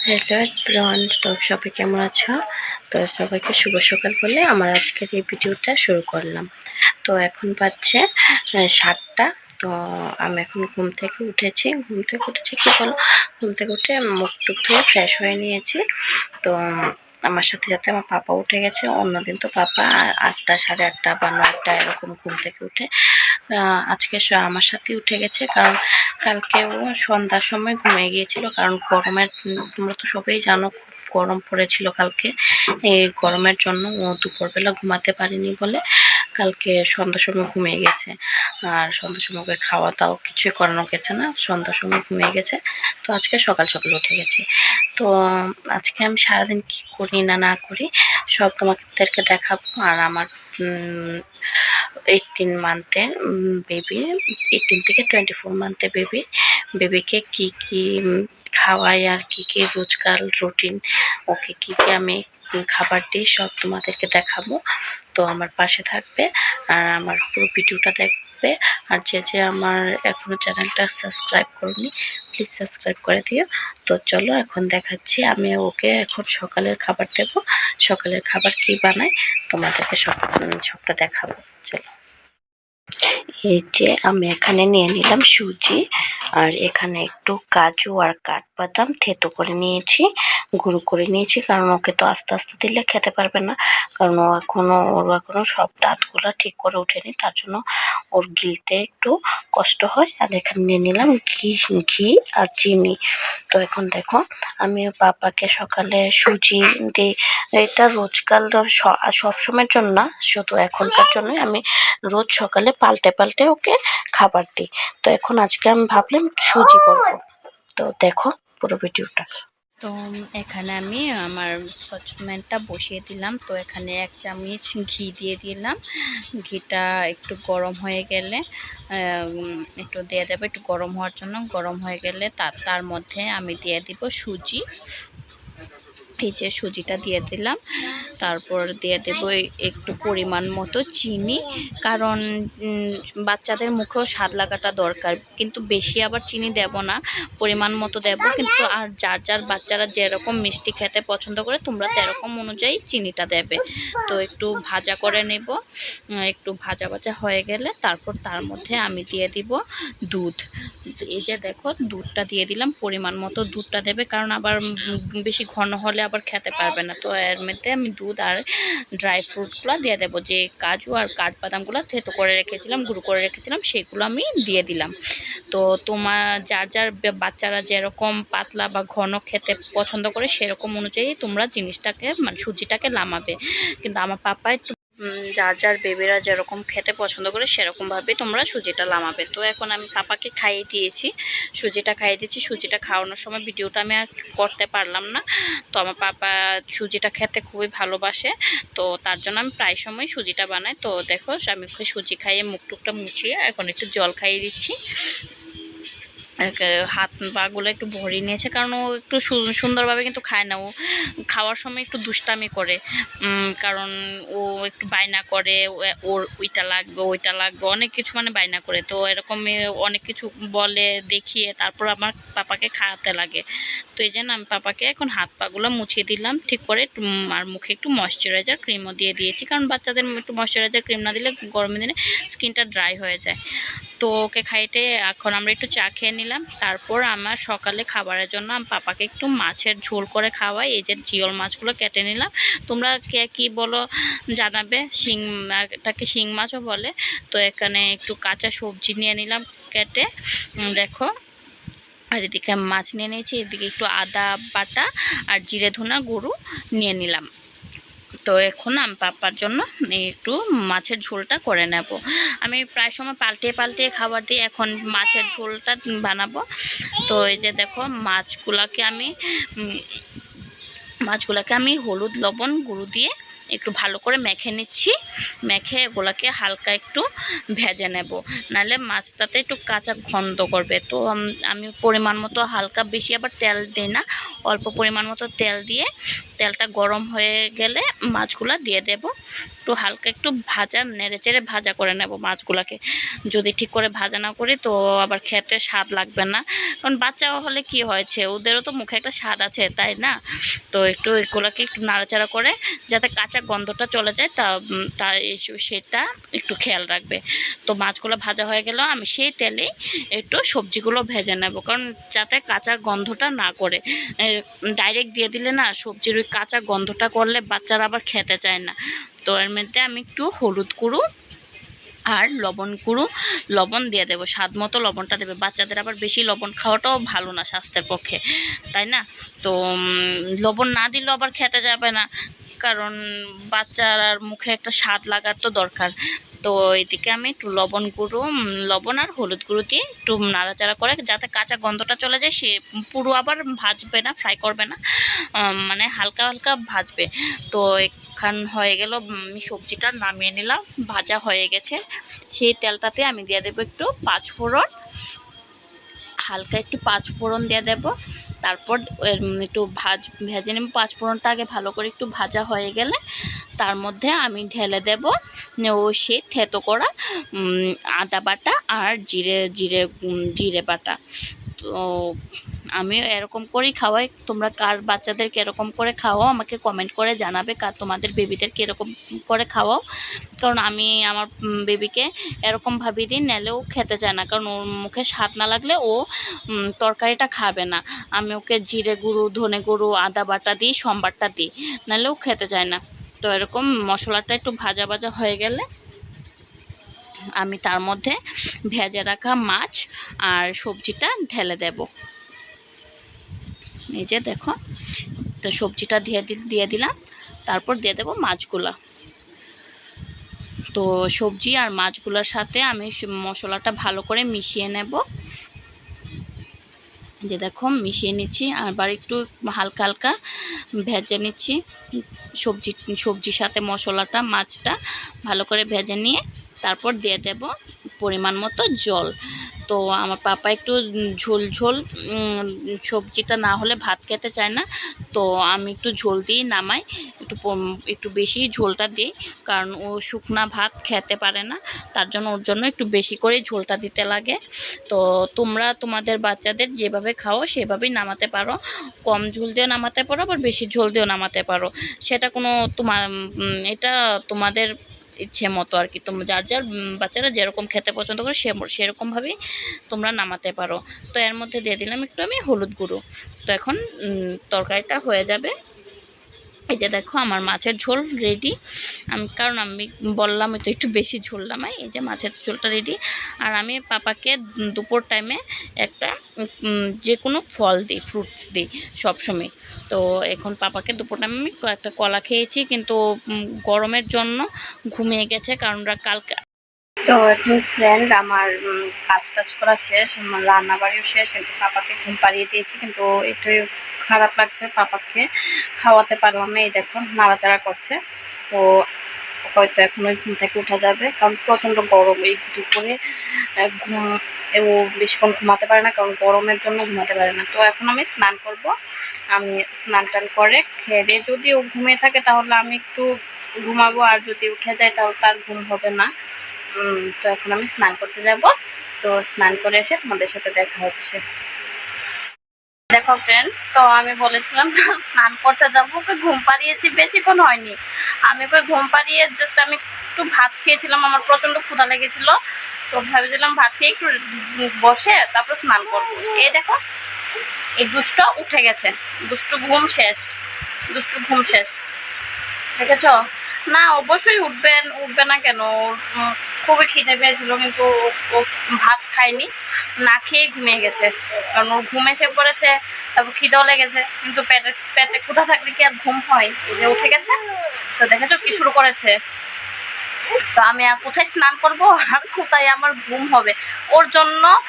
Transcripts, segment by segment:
Hello ব্রন তো সবাই কেমন আছো? তো সবাইকে শুভ সকাল বলে আমার আজকের এই ভিডিওটা শুরু করলাম। তো এখন পাচ্ছে সাতটা। তো আমি এখন ঘুম থেকে উঠেছি। ঘুম থেকে উঠেছি কি বলো? ঘুম থেকে উঠে মুখ টুক ধুয়ে ফ্রেশ হয়ে নিয়েছি। তো আমার সাথে সাথে আমার পাপা উঠে গেছে। অন্যদিন তো পাপা আটটা, সাড়ে আটটা বা নয়টা এরকম ঘুম থেকে উঠে। আজকে আমার সাথেই উঠে গেছে। কারণ কালকে ও সন্ধ্যার সময় ঘুমিয়ে গিয়েছিল। কারণ গরমের তোমরা তো সবাই জানো গরম পড়েছিল কালকে। এই গরমের জন্য ও দুপুরবেলা ঘুমাতে পারেনি বলে কালকে সন্ধ্যার সময় ঘুমিয়ে গেছে। আর সন্ধ্যার সময় ওকে খাওয়া দাওয়া কিছুই করানো গেছে না। সন্ধ্যার সময় ঘুমিয়ে গেছে। তো আজকে সকাল সকাল উঠে গেছে। তো আজকে আমি সারাদিন কি করি না না করি সব তোমাদেরকে দেখাবো। আর আমার এইটিন মান্থের বেবি এইটিন থেকে টোয়েন্টি ফোর মান্থের বেবি বেবিকে কি কি খাওয়াই আর কি কি রোজকার রুটিন ওকে কি কি আমি খাবার দিই সব তোমাদেরকে দেখাবো। তো আমার পাশে থাকবে। আর আমার পুরো ভিডিওটা দেখবে আর যে যে আমার এখনও চ্যানেলটা সাবস্ক্রাইব করুন প্লিজ সাবস্ক্রাইব করে দিও। তো চলো এখন দেখাচ্ছি, আমি ওকে এখন সকালের খাবার দেবো। সকালের খাবার কি বানাই তোমাদেরকে সব সবটা দেখাবো। চলো। এই যে আমি এখানে নিয়ে নিলাম সুজি, আর এখানে একটু কাজু আর কাঠবাদাম থেতো করে নিয়েছি, গুঁড়ো করে নিয়েছি, কারণ ওকে তো আস্তে আস্তে দিলে খেতে পারবে না, কারণ ও এখনও ওর এখনও সব দাঁতগুলো ঠিক করে ওঠেনি, তার জন্য ওর গিলতে একটু কষ্ট হয়, আর এখানে নিয়ে নিলাম ঘি ঘি আর চিনি। তো এখন দেখো, আমি পাপাকে সকালে সুজি দিই এটা রোজকার সবসময়ের জন্য না, শুধু এখনকার জন্যই আমি রোজ সকালে পাল্টে পাল্টে ওকে খাবার দিই। তো এখন আজকে আমি ভাবলাম সুজি করব। তো দেখো পুরো ভিডিওটা। তো এখানে আমি আমার সচম্যানটা বসিয়ে দিলাম। তো এখানে এক চামচ ঘি দিয়ে দিলাম। ঘিটা একটু গরম হয়ে গেলে একটু দিয়ে দেবো। একটু গরম হওয়ার জন্য গরম হয়ে গেলে তার তার মধ্যে আমি দিয়ে দিব সুজি। এই যে সুজিটা দিয়ে দিলাম। তারপর দিয়ে দেবো একটু পরিমাণ মতো চিনি। কারণ বাচ্চাদের মুখেও স্বাদ লাগাটা দরকার। কিন্তু বেশি আবার চিনি দেব না, পরিমাণ মতো দেব। কিন্তু আর যার যার বাচ্চারা যেরকম মিষ্টি খেতে পছন্দ করে, তোমরা তেরকম অনুযায়ী চিনিটা দেবে। তো একটু ভাজা করে নেব। একটু ভাজা ভাজা হয়ে গেলে তারপর তার মধ্যে আমি দিয়ে দিব দুধ। এই যে দেখো, দুধটা দিয়ে দিলাম। পরিমাণ মতো দুধটা দেবে। কারণ আবার বেশি ঘন হলে আবার খেতে পারবে না। তো এর মধ্যে আমি দুধ আর ড্রাই ফ্রুটগুলো দিয়ে দেবো। যে কাজু আর কাঠবাদামগুলো থেতো করে রেখেছিলাম, গুঁড়ো করে রেখেছিলাম, সেগুলো আমি দিয়ে দিলাম। তো তোমার যার যার বাচ্চারা যেরকম পাতলা বা ঘন খেতে পছন্দ করে, সেরকম অনুযায়ী তোমরা জিনিসটাকে মানে সুজিটাকে লামাবে। কিন্তু আমার পাপা একটু যার যার বেবিরা যেরকম খেতে পছন্দ করে সেরকমভাবে তোমরা সুজিটা লামাবে। তো এখন আমি পাপাকে খাইয়ে দিয়েছি, সুজিটা খাইয়ে দিয়েছি। সুজিটা খাওয়ানোর সময় ভিডিওটা আমি আর করতে পারলাম না। তো আমার পাপা সুজিটা খেতে খুবই ভালোবাসে, তো তার জন্য আমি প্রায় সময় সুজিটা বানাই। তো দেখো, আমি সুজি খাইয়ে মুখ টুকটা মুছিয়ে এখন একটু জল খাইয়ে দিচ্ছি। হাত পাগুলো একটু ভরিয়ে নিয়েছে। কারণ ও একটু সুন্দরভাবে কিন্তু খায় না। ও খাওয়ার সময় একটু দুষ্টামি করে। কারণ ও একটু বায়না করে ওর ওইটা লাগবে ওইটা লাগবে, অনেক কিছু মানে বায়না করে। তো এরকম অনেক কিছু বলে, দেখিয়ে তারপর আমার পাপাকে খাওয়াতে লাগে। তো এই জন্য আমি পাপাকে এখন হাত পাগুলো মুছিয়ে দিলাম। ঠিক করে আর মুখে একটু ময়শ্চারাইজার ক্রিমও দিয়ে দিয়েছি। কারণ বাচ্চাদের একটু ময়শ্চারাইজার ক্রিম না দিলে গরমের দিনে স্কিনটা ড্রাই হয়ে যায়। তো ওকে খাইতে এখন আমরা একটু চা খেয়ে নিলাম। তারপর আমার সকালে খাবারের জন্য পাপাকে একটু মাছের ঝোল করে খাওয়াই। এই যে জিওল মাছগুলো কেটে নিলাম। তোমরা কে কী বলো জানাবে? শিং এটাকে শিং মাছও বলে। তো এখানে একটু কাঁচা সবজি নিয়ে নিলাম কেটে। দেখো। আর এদিকে মাছ নিয়ে নিয়েছি। এদিকে একটু আদা বাটা আর জিরে ধনা গরু নিয়ে নিলাম। তো এখন আমি পাপার জন্য একটু মাছের ঝোলটা করে নেব। আমি প্রায় সময় পাল্টিয়ে পাল্টিয়ে খাবার দিয়ে এখন মাছের ঝোলটা বানাবো। তো এই যে দেখো মাছগুলাকে আমি মাছগুলোকে আমি হলুদ, লবণ, গুঁড়ো দিয়ে একটু ভালো করে মেখে নিচ্ছি। মেখে এগুলোকে হালকা একটু ভেজে নেব। নাহলে মাছটাতে একটু কাঁচা গন্ধ করবে। তো আমি পরিমাণ মতো হালকা বেশি আবার তেল দিই না। অল্প পরিমাণ মতো তেল দিয়ে তেলটা গরম হয়ে গেলে মাছগুলো দিয়ে দেব। একটু হালকা একটু ভাজা নেড়ে চেড়ে ভাজা করে নেব মাছগুলোকে। যদি ঠিক করে ভাজা না করি তো আবার খেতে স্বাদ লাগবে না। কারণ বাচ্চা হলে কি হয়েছে ওদেরও তো মুখে একটা স্বাদ আছে, তাই না? তো একটু এগুলোকে একটু নাড়াচাড়া করে যাতে কাঁচা গন্ধটা চলে যায় তা উম, তা এস- সেটা একটু খেয়াল রাখবে। তো মাছগুলো ভাজা হয়ে গেল আমি সেই তেলে একটু সবজিগুলো ভেজে নেব। কারণ যাতে কাঁচা গন্ধটা না করে। ডাইরেক্ট দিয়ে দিলে না সবজির ওই কাঁচা গন্ধটা করলে বাচ্চারা আবার খেতে চায় না। তো এর মধ্যে আমি একটু হলুদ গুঁড়ো আর লবণ গুঁড়ো লবণ দিয়ে দেবো। স্বাদ মতো লবণটা দেবে। বাচ্চাদের আবার বেশি লবণ খাওয়াটাও ভালো না স্বাস্থ্যের পক্ষে। তাই না? তো লবণ না দিলেও আবার খেতে যাবে না। কারণ বাচ্চার মুখে একটা স্বাদ লাগার তো দরকার। তো এদিকে আমি একটু লবণ গুঁড়ো লবণ আর হলুদ গুঁড়ো দিয়ে একটু নাড়াচাড়া করে যাতে কাঁচা গন্ধটা চলে যায়, সে পুরো আবার ভাজবে না ফ্রাই করবে না মানে হালকা হালকা ভাজবে। তো এখান হয়ে গেল আমি সবজিটা নামিয়ে নিলাম, ভাজা হয়ে গেছে। সেই তেলটাতে আমি দিয়ে দেবো একটু পাঁচ ফোড়ন হালকা একটু পাঁচ ফোড়ন দিয়ে দেব। তারপর একটু ভাজ, ভেজে নেব। পাঁচ ফোড়নটা আগে ভালো করে একটু ভাজা হয়ে গেলে তার মধ্যে আমি ঢেলে দেব ও সে থেতো করা আদা বাটা আর জিরে জিরে জিরে বাটা। তো আমি এরকম করেই খাওয়াই। তোমরা কার বাচ্চাদেরকে এরকম করে খাওয়াও, আমাকে কমেন্ট করে জানাবে কার, তোমাদের বেবিদেরকে এরকম করে খাওয়াও। কারণ আমি আমার বেবিকে এরকমভাবে দিই নেলেও খেতে চায় না। কারণ ওর মুখে স্বাদ না লাগলে ও তরকারিটা খাবে না। আমি ওকে জিরে গুঁড়ো, ধনে গুঁড়ো, আদা বাটা দিই, সম্বারটা দিই নাহলেও খেতে চায় না। তো এরকম মশলাটা একটু ভাজা ভাজা হয়ে গেলে আমি তার মধ্যে ভেজে রাখা মাছ আর সবজিটা ঢেলে দেব। এই যে দেখো, তো সবজিটা দিয়ে দিয়ে দিলাম, তারপর দিয়ে দেবো মাছগুলা। তো সবজি আর মাছগুলোর সাথে আমি মশলাটা ভালো করে মিশিয়ে নেব। যে দেখো, মিশিয়ে নিচ্ছি, আবার একটু হালকা হালকা ভেজে নিচ্ছি। সবজি, সবজির সাথে মশলাটা, মাছটা ভালো করে ভেজে নিয়ে তারপর দিয়ে দেব পরিমাণ মতো জল। তো আমার পাপা একটু ঝোল ঝোল সবজিটা না হলে ভাত খেতে চায় না। তো আমি একটু ঝোল দিয়ে নামাই, একটু একটু বেশি ঝোলটা দিই, কারণ ও শুকনা ভাত খেতে পারে না। তার জন্য ওর জন্য একটু বেশি করে ঝোলটা দিতে লাগে। তো তোমরা তোমাদের বাচ্চাদের যেভাবে খাও, সেভাবেই নামাতে পারো। কম ঝোল দিয়েও নামাতে পারো, আবার বেশি ঝোল দিয়েও নামাতে পারো। সেটা কোনো তোমার এটা তোমাদের ইচ্ছে মতো আর কি। তোমরা যার যার বাচ্চারা যেরকম খেতে পছন্দ করে সে সেরকমভাবেই তোমরা নামাতে পারো। তো এর মধ্যে দিয়ে দিলাম একটু আমি হলুদ গুঁড়ো। তো এখন তরকারিটা হয়ে যাবে। এই যে দেখো আমার মাছের ঝোল রেডি আমি, কারণ আমি বললাম তো একটু বেশি ঝোল নামাই এই যে মাছের ঝোলটা রেডি আর আমি পাপাকে দুপুর টাইমে একটা যে কোনো ফল দিই ফ্রুটস দিই সবসময়। তো এখন পাপাকে দুপুর টাইমে আমি একটা কলা খেয়েছি, কিন্তু গরমের জন্য ঘুমিয়ে গেছে, কারণ কালকে তো এখন ফ্রেন্ড আমার কাজ টাজ করা শেষ, আমার রান্না বাড়িও শেষ, কিন্তু পাপাকে ঘুম পাড়িয়ে দিয়েছি, কিন্তু একটু খারাপ লাগছে পাপাকে খাওয়াতে পারলাম না, এই দেখো নাড়াচাড়া করছে। তো হয়তো এখন ওই ঘুম থেকে উঠা যাবে, কারণ প্রচণ্ড গরম এই দুপুরে ঘুম, ও বেশিক্ষণ ঘুমাতে পারে না, কারণ গরমের জন্য ঘুমাতে পারে না। তো এখন আমি স্নান করব, আমি স্নান টান করে খেয়ে যদি ও ঘুমিয়ে থাকে তাহলে আমি একটু ঘুমাবো, আর যদি উঠে যায় তাহলে তার ঘুম হবে না। তো এখন আমি স্নান করতে যাব। তো স্নান করে এসে তোমাদের সাথে দেখা হচ্ছে। দেখো ফ্রেন্ডস তো আমি বলেছিলাম স্নান করতে যাব। ওকে ঘুম পাড়িয়েছি, বেশিক্ষণ হয়নি। আমি ওকে ঘুম পাড়িয়ে জাস্ট আমি একটু ভাত খেয়েছিলাম, আমার প্রচণ্ড ক্ষুধা লেগেছিল। তো ভেবেছিলাম ভাত খেয়ে একটু বসে তারপর স্নান করব। এই দেখো, এই দুষ্ট উঠে গেছে। দুষ্টু ঘুম শেষ। দুষ্টু ঘুম শেষ। দেখেছ? না, অবশ্যই উঠবেন উঠবে না কেন? খুবই খিদে পেয়েছিল, কিন্তু ও- ও ভাত খায়নি, না খেয়ে ঘুমিয়ে গেছে। কারণ ওর ঘুম এসে পড়েছে, তারপর খিদেও লেগেছে, কিন্তু পেটে পেটে কোথা থাকলে কি আর ঘুম হয়? যে উঠে গেছে? তো দেখেছ কি শুরু করেছে? তো আমি আর কোথায় স্নান করব? আর কোথায় আমার ঘুম হবে? ওর জন্য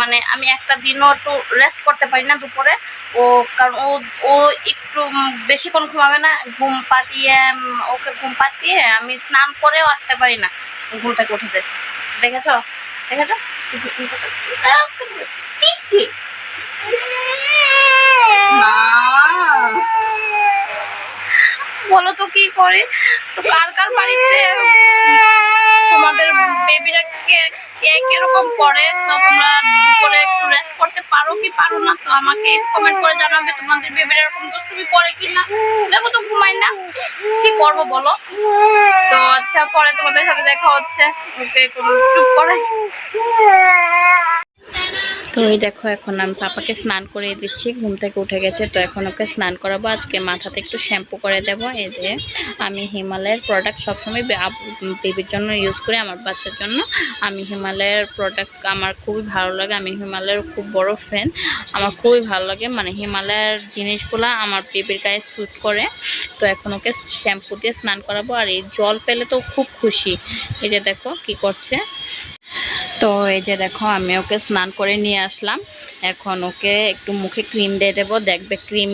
মানে আমি একটা দিনও একটু রেস্ট করতে পারি না দুপুরে। ও, কারণ ও ও একটু বেশিক্ষণ ঘুমাবে না। ঘুম পাতিয়ে ওকে ঘুম পাতিয়ে আমি স্নান করেও আসতে পারি না ঘুম থেকে উঠেছে দেখেছ? দেখেছ? বলো তো কি করি? তো কার কার বাড়িতে তোমাদের বেবিরা কে কীরকম করে? তো তোমরা দুপুরে একটু রেস্ট করতে পারো কি পারো না? তো আমাকে কমেন্ট করে জানাবে তোমাদের বেবিরা এরকম দুষ্টুমি করে কি না দেখো তো ঘুমাই না। কি করব বলো? তো আচ্ছা পরে তোমাদের সাথে দেখা হচ্ছে। ওকে চুপ করে। তো এই দেখো, এখন আমি পাপাকে স্নান করে দিচ্ছি, ঘুম থেকে উঠে গেছে, তো এখন ওকে স্নান করাবো। আজকে মাথাতে একটু শ্যাম্পু করে দেব, এই যে আমি হিমালয়ের প্রোডাক্ট সবসময় বেবির জন্য ইউজ করি, আমার বাচ্চার জন্য। আমি হিমালয়ের প্রোডাক্ট আমার খুবই ভালো লাগে, আমি হিমালয়ের খুব বড় ফ্যান আমার খুবই ভালো লাগে মানে হিমালয়ের জিনিসগুলো আমার বেবির গায়ে স্যুট করে। তো এখন ওকে শ্যাম্পু দিয়ে স্নান করাবো, আর এই জল পেলে তো খুব খুশি। যে দেখো কি করছে। তো এই যে দেখো, আমি ওকে স্নান করে নিয়ে আসলাম। এখন ওকে একটু মুখে ক্রিম দিয়ে দেবো। দেখবে ক্রিম,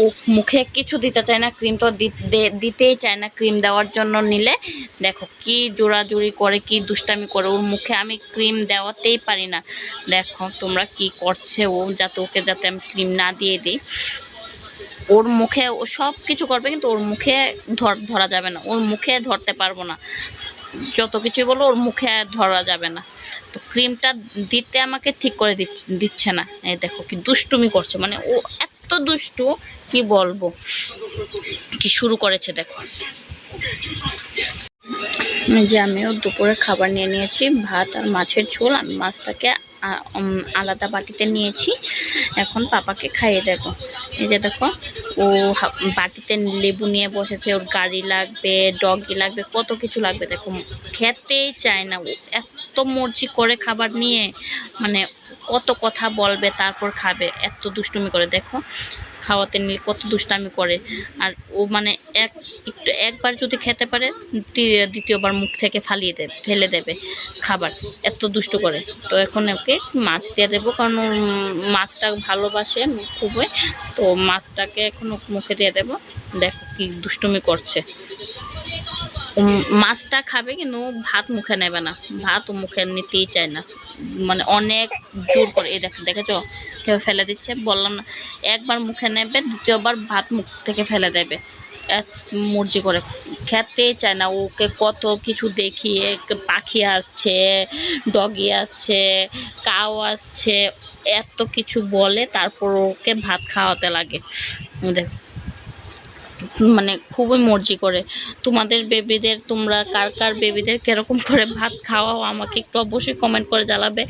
ও মুখে কিছু দিতে চায় না, ক্রিম তো দিতেই চায় না ক্রিম দেওয়ার জন্য নিলে। দেখো কি জোড়াজুড়ি করে, কি দুষ্টামি করে ওর মুখে। আমি ক্রিম দেওয়াতেই পারি না। দেখো তোমরা কি করছে ও, যাতে ওকে যাতে আমি ক্রিম না দিয়ে দিই। ওর মুখে ও সব কিছু করবে, কিন্তু ওর মুখে ধরা যাবে না। ওর মুখে ধরতে পারব না। যত কিছুই বলো, ওর মুখে ধরা যাবে না। তো ক্রিমটা দিতে আমাকে ঠিক করে দিচ- দিচ্ছে না। এই দেখো কি দুষ্টুমি করছে। মানে ও এত দুষ্টু, কি বলব? কি শুরু করেছে দেখো। যে আমিও দুপুরে খাবার নিয়ে নিয়েছি, ভাত আর মাছের ঝোল আমি মাছটাকে আলাদা বাটিতে নিয়েছি। এখন পাপাকে খাইয়ে দেব। এই যে দেখো, ও বাটিতে লেবু নিয়ে বসেছে, ওর গাড়ি লাগবে, ডগি লাগবে, কত কিছু লাগবে। দেখো, খেতেই চায় না ও। এত মর্জি করে খাবার নিয়ে মানে কত কথা বলবে, তারপর খাবে। এত দুষ্টুমি করে, দেখো। খাওয়াতে নিলে কত দুষ্টামি করে। আর ও মানে এক, একটু একবার যদি খেতে পারে দ্বিতীয়বার মুখ থেকে ফালিয়ে দেবে ফেলে দেবে খাবার। এত দুষ্ট করে। তো এখন ওকে মাছ দিয়ে দেবো, কারণ মাছটা ভালোবাসে খুবই। তো মাছটাকে এখন মুখে দিয়ে দেবো। দেখো কি দুষ্টুমি করছে। মাছটা খাবে কিন্তু ভাত মুখে নেবে না। ভাত ও মুখে নিতেই চায় না। মানে অনেক জোর করে। এই দেখো দেখেছ? কেউ ফেলে দিচ্ছে বললাম না। একবার মুখে নেবে দ্বিতীয়বার ভাত মুখ থেকে ফেলে দেবে। মর্জি করে। খেতেই চায় না। ওকে কত কিছু দেখিয়ে পাখি আসছে ডগি আসছে কাউ আসছে এত কিছু বলে তারপর ওকে ভাত খাওয়াতে লাগে। দেখ মানে খুবই মর্জি করে। তোমাদের বেবিদের তোমরা কার কার বেবিদের কীরকম করে ভাত খাওয়াও, আমাকে একটু অবশ্যই কমেন্ট করে জানাবে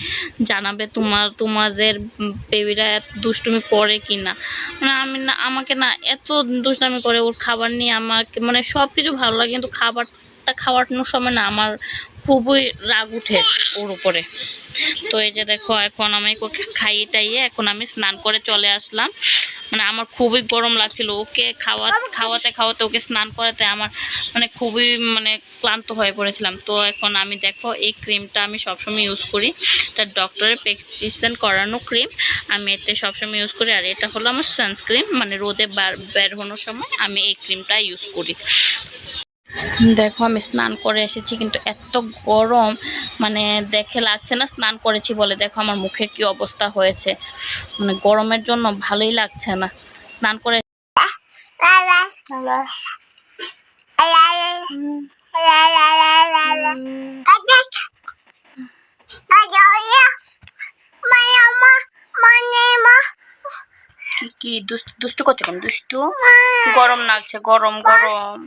জানাবে তোমার, তোমাদের বেবিরা এত দুষ্টুমি করে কি না মানে আমি না, আমাকে না এত দুষ্টামি করে ওর খাবার নিয়ে আমাকে মানে সব কিছু ভালো লাগে, কিন্তু খাবার খাওয়ানোর সময় না আমার খুবই রাগ উঠে ওর উপরে। তো এই যে দেখো, এখন আমি ওকে খাইয়ে টাইয়ে এখন আমি স্নান করে চলে আসলাম। মানে আমার খুবই গরম লাগছিল। ওকে খাওয়া, খাওয়াতে খাওয়াতে, ওকে স্নান করাতে আমার মানে খুবই মানে ক্লান্ত হয়ে পড়েছিলাম। তো এখন আমি দেখো, এই ক্রিমটা আমি সবসময় ইউজ করি। এটা ডক্টরের প্রেসক্রিপশন করানো ক্রিম আমি এতে সবসময় ইউজ করি। আর এটা হলো আমার সানস্ক্রিন মানে রোদে বার- বের হওয়ার সময় আমি এই ক্রিমটা ইউজ করি। দেখো, আমি স্নান করে এসেছি, কিন্তু এত গরম মানে দেখে লাগছে না, স্নান করেছি বলে। দেখো, আমার মুখের কি অবস্থা হয়েছে। মানে গরমের জন্য ভালোই লাগছে না। স্নান করে কি দুষ্টু করছে কেন? দুষ্টু? গরম লাগছে, গরম গরম।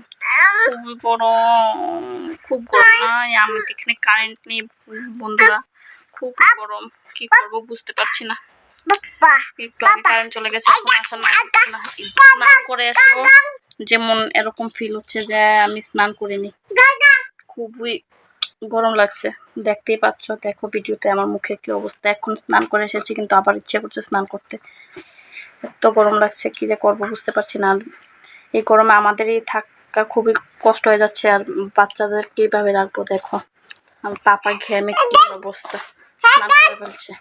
খুব গরম। খুব গরম নাই আমাদের এখানে কারেন্ট নেই বন্ধুরা। খুব গরম কি করব বুঝতে পারছি না। একটু আগে কারেন্ট চলে গেছে এখন আসা না না, স্নান করে যেমন এরকম ফিল হচ্ছে যে আমি স্নান করিনি। খুবই গরম লাগছে। দেখতেই পাচ্ছ দেখো ভিডিওতে আমার মুখে কি অবস্থা। এখন স্নান করে এসেছি কিন্তু আবার ইচ্ছে করছে স্নান করতে। এত গরম লাগছে কি যে করব বুঝতে পারছি না। এই গরমে আমাদেরই থাকা খুবই কষ্ট হয়ে যাচ্ছে আর বাচ্চাদের কীভাবে রাখব দেখো আমার পাপা ঘেমে কি অবস্থা কাক করে ফেলছে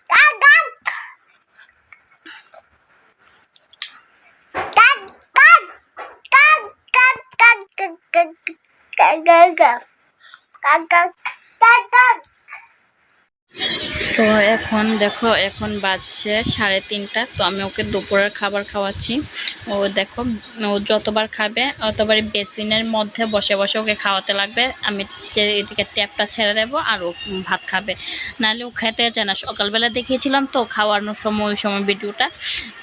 তো এখন দেখো, এখন বাজছে সাড়ে তিনটা। তো আমি ওকে দুপুরের খাবার খাওয়াচ্ছি। ও দেখো, ও যতবার খাবে, অতবারই বেসিনের মধ্যে বসে বসে ওকে খাওয়াতে লাগবে। আমি এদিকে ট্যাপটা ছেড়ে দেবো আর ও ভাত খাবে। নাহলে ও খেতে চায় না। সকালবেলা দেখিয়েছিলাম তো খাওয়ানোর সময়, ওই সময় ভিডিওটা।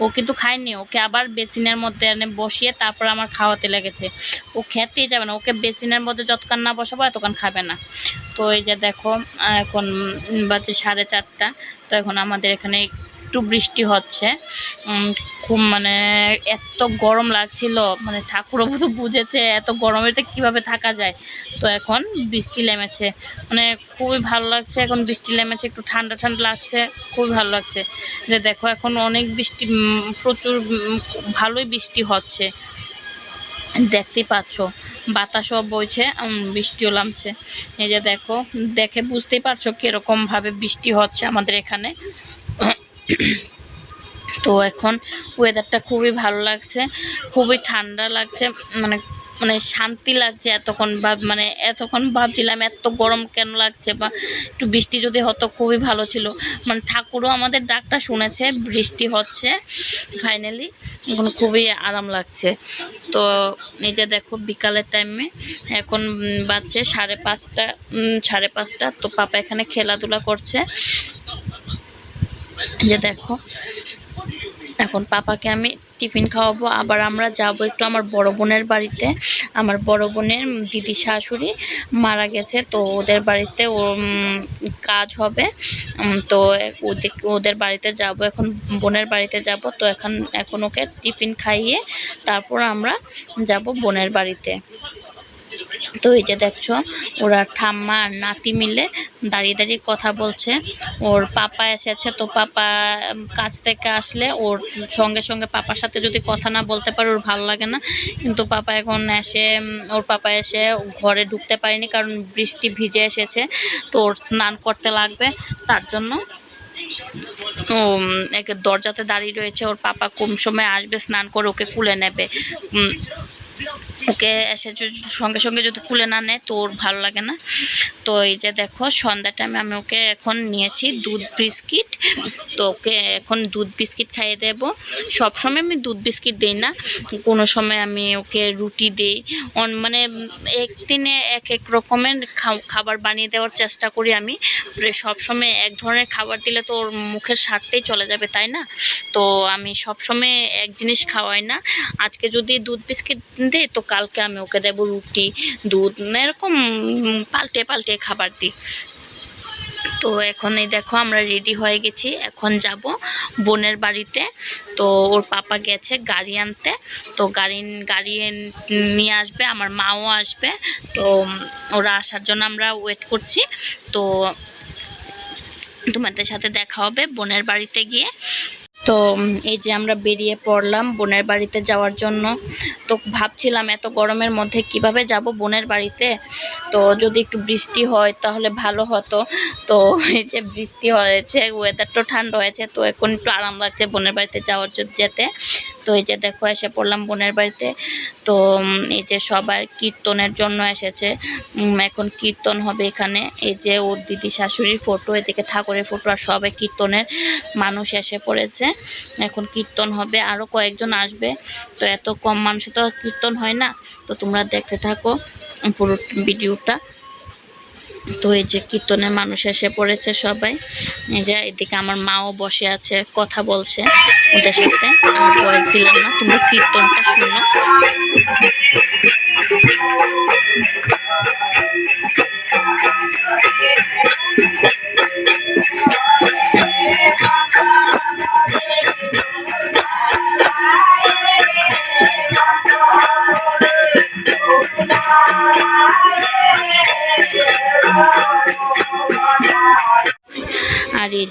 ও কিন্তু খায়নি। ওকে আবার বেসিনের মধ্যে এনে বসিয়ে তারপর আমার খাওয়াতে লেগেছে। ও খেতেই যাবে না। ওকে বেসিনের মধ্যে যতক্ষণ না বসাবো এতক্ষণ খাবে না। তো এই যে দেখো, এখন বাজে সাড়ে চারটা, তো এখন আমাদের এখানে একটু বৃষ্টি হচ্ছে। খুব মানে এত গরম লাগছিল মানে ঠাকুরও তো বুঝেছে এত গরমেতে কীভাবে থাকা যায়। তো এখন বৃষ্টি নেমেছে মানে খুবই ভালো লাগছে, এখন বৃষ্টি নেমেছে, একটু ঠান্ডা ঠান্ডা লাগছে, খুবই ভালো লাগছে। যে দেখো, এখন অনেক বৃষ্টি প্রচুর ভালোই বৃষ্টি হচ্ছে। দেখতেই পাচ্ছ। বাতাসও বইছে বৃষ্টিও নামছে। এই যে দেখো, দেখে বুঝতেই পারছ কীরকমভাবে বৃষ্টি হচ্ছে আমাদের এখানে। তো এখন ওয়েদারটা খুবই ভালো লাগছে, খুবই ঠান্ডা লাগছে মানে মানে শান্তি লাগছে এতক্ষণ ভাব মানে এতক্ষণ ভাবছিলাম এত গরম কেন লাগছে বা একটু বৃষ্টি যদি হতো খুবই ভালো ছিল। মানে ঠাকুরও আমাদের ডাকটা শুনেছে, বৃষ্টি হচ্ছে ফাইনালি এখন খুবই আরাম লাগছে। তো এই যে দেখো বিকালের টাইমে এখন বাজছে সাড়ে পাঁচটা সাড়ে পাঁচটা। তো পাপা এখানে খেলাধুলা করছে। যে দেখো, এখন পাপাকে আমি টিফিন খাওয়াবো। আবার আমরা যাব একটু আমার বড় বোনের বাড়িতে। আমার বড় বোনের দিদি শাশুড়ি মারা গেছে, তো ওদের বাড়িতে ও কাজ হবে। তো ওদের বাড়িতে যাব, এখন বোনের বাড়িতে যাব। তো এখন এখন ওকে টিফিন খাইয়ে তারপর আমরা যাব বোনের বাড়িতে। তো এই যে দেখছ, ওরা ঠাম্মা আর নাতি মিলে দাঁড়িয়ে দাঁড়িয়ে কথা বলছে। ওর পাপা এসেছে তো পাপা কাজ থেকে আসলে ওর সঙ্গে সঙ্গে পাপার সাথে যদি কথা না বলতে পারে, ওর ভালো লাগে না। কিন্তু পাপা এখন এসে ওর পাপা এসে ঘরে ঢুকতে পারেনি কারণ বৃষ্টি ভিজে এসেছে। তো ওর স্নান করতে লাগবে, তার জন্য ও একে দরজাতে দাঁড়িয়ে রয়েছে। ওর পাপা কোন সময় আসবে, স্নান করে ওকে কুলে নেবে। ওকে এসে সঙ্গে সঙ্গে যদি খুলে না নেয় তোর ভালো লাগে না। তো এই যে দেখো সন্ধ্যা টাইমে আমি ওকে এখন নিয়েছি দুধ বিস্কিট। তো ওকে এখন দুধ বিস্কিট খাইয়ে দেব। সবসময় আমি দুধ বিস্কিট দিই না। কোনো সময় আমি ওকে রুটি দিই। মানে একদিনে এক এক রকমের খাবার বানিয়ে দেওয়ার চেষ্টা করি আমি। সবসময় এক ধরনের খাবার দিলে তো ওর মুখের স্বাদটাই চলে যাবে, তাই না? তো আমি সবসময় এক জিনিস খাওয়াই না। আজকে যদি দুধ বিস্কিট দিই তো কালকে আমি ওকে দেবো রুটি, দুধ। এরকম পাল্টে পাল্টে খাবার দিই। তো এখন এই দেখো আমরা রেডি হয়ে গেছি। এখন যাব বোনের বাড়িতে। তো ওর পাপা গেছে গাড়ি আনতে। তো গাড়ি গাড়ি নিয়ে আসবে, আমার মাও আসবে। তো ওরা আসার জন্য আমরা ওয়েট করছি। তো তোমাদের সাথে দেখা হবে বোনের বাড়িতে গিয়ে। তো এই যে আমরা বেরিয়ে পড়লাম বোনের বাড়িতে যাওয়ার জন্য। তো ভাবছিলাম এত গরমের মধ্যে কীভাবে যাব বোনের বাড়িতে? তো যদি একটু বৃষ্টি হয় তাহলে ভালো হতো। তো এই যে বৃষ্টি হয়েছে ওয়েদারটা ঠান্ডা হয়েছে, তো এখন একটু আরাম লাগছে বোনের বাড়িতে যাওয়ার যেতে। তো এই যে দেখো, এসে পড়লাম বোনের বাড়িতে। তো এই যে সবার কীর্তনের জন্য এসেছে। এখন কীর্তন হবে এখানে। এই যে ওর দিদি শাশুড়ির ফটো, এদিকে ঠাকুরের ফটো আর সবাই কীর্তনের মানুষ এসে পড়েছে। এখন কীর্তন হবে আরও কয়েকজন আসবে। তো এত কম মানুষে তো কীর্তন হয় না। তো তোমরা দেখতে থাকো পুরো ভিডিওটা। তো এই যে কীর্তনের মানুষ এসে পড়েছে সবাই। এই যে এদিকে আমার মাও বসে আছে, কথা বলছে ওদের সাথে। আমার বয়স দিলাম না তোমরা কীর্তনটা শুনো।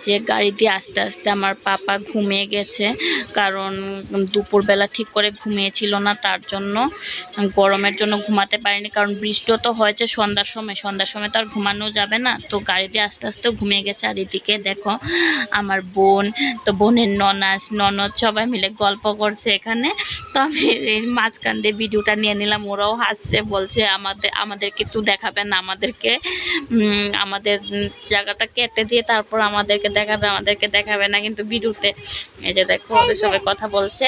যে গাড়ি দিয়ে আস্তে আস্তে আমার পাপা ঘুমিয়ে গেছে কারণ দুপুরবেলা ঠিক করে ঘুমিয়েছিল না, তার জন্য গরমের জন্য ঘুমাতে পারেনি। কারণ বৃষ্টিও তো হয়েছে সন্ধ্যার সময় সন্ধ্যার সময় তো আর ঘুমানো যাবে না। তো গাড়ি দিয়ে আস্তে আস্তে ঘুমিয়ে গেছে। আর এদিকে দেখো আমার বোন, তো বোনের ননাস ননদ সবাই মিলে গল্প করছে এখানে। তো আমি মাঝখান দিয়ে ভিডিওটা নিয়ে নিলাম, ওরাও হাসছে, বলছে, আমাদের, আমাদেরকে তো দেখাবে না, আমাদেরকে আমাদের জায়গাটা কেটে দিয়ে তারপর আমাদেরকে দেখাবে আমাদেরকে দেখাবে না। কিন্তু ভিডিওতে, এই যে দেখো সবাই কথা বলছে।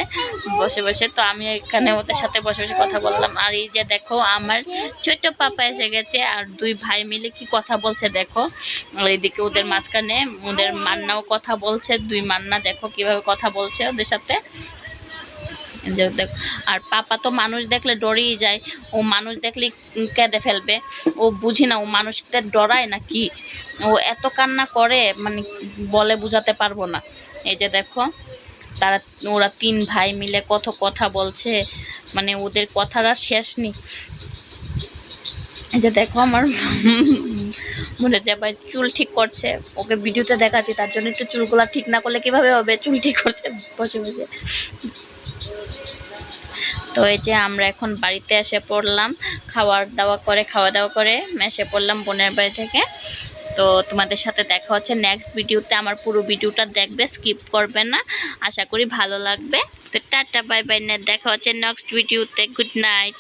বসে বসে। তো আমি এখানে ওদের সাথে বসে বসে কথা বললাম। আর এই যে দেখো, আমার ছোট পাপা এসে গেছে আর দুই ভাই মিলে কি কথা বলছে দেখো। এদিকে ওদের মাঝখানে ওদের মান্নাও কথা বলছে, দুই মান্না দেখো কীভাবে কথা বলছে ওদের সাথে। আর পাপা তো মানুষ দেখলে ডরেই যায়। ও মানুষ দেখলে কেঁদে ফেলবে। ও বুঝি না, ও মানুষদের ডরায় না কি? ও এত কান্না করে মানে বলে বুঝাতে পারব না। এই যে দেখো তারা, ওরা তিন ভাই মিলে কত কথা বলছে মানে ওদের কথার আর শেষ নেই। যে দেখো আমার মনে যে ভাই চুল ঠিক করছে, ওকে ভিডিওতে দেখাচ্ছি, তার জন্য একটু চুলগুলা ঠিক না করলে কীভাবে হবে? চুল ঠিক করছে, বসে বসে। তো এই যে আমরা এখন বাড়িতে এসে পড়লাম, খাওয়ার দাওয়া করে, খাওয়া দাওয়া করে, এসে পড়লাম বোনের বাড়ি থেকে। তো তোমাদের সাথে দেখা হচ্ছে নেক্সট ভিডিওতে। আমার পুরো ভিডিওটা দেখবে স্কিপ করবে না। আশা করি ভালো লাগবে। তো টাটা বাই বাই দেখা হচ্ছে নেক্সট ভিডিওতে। Good night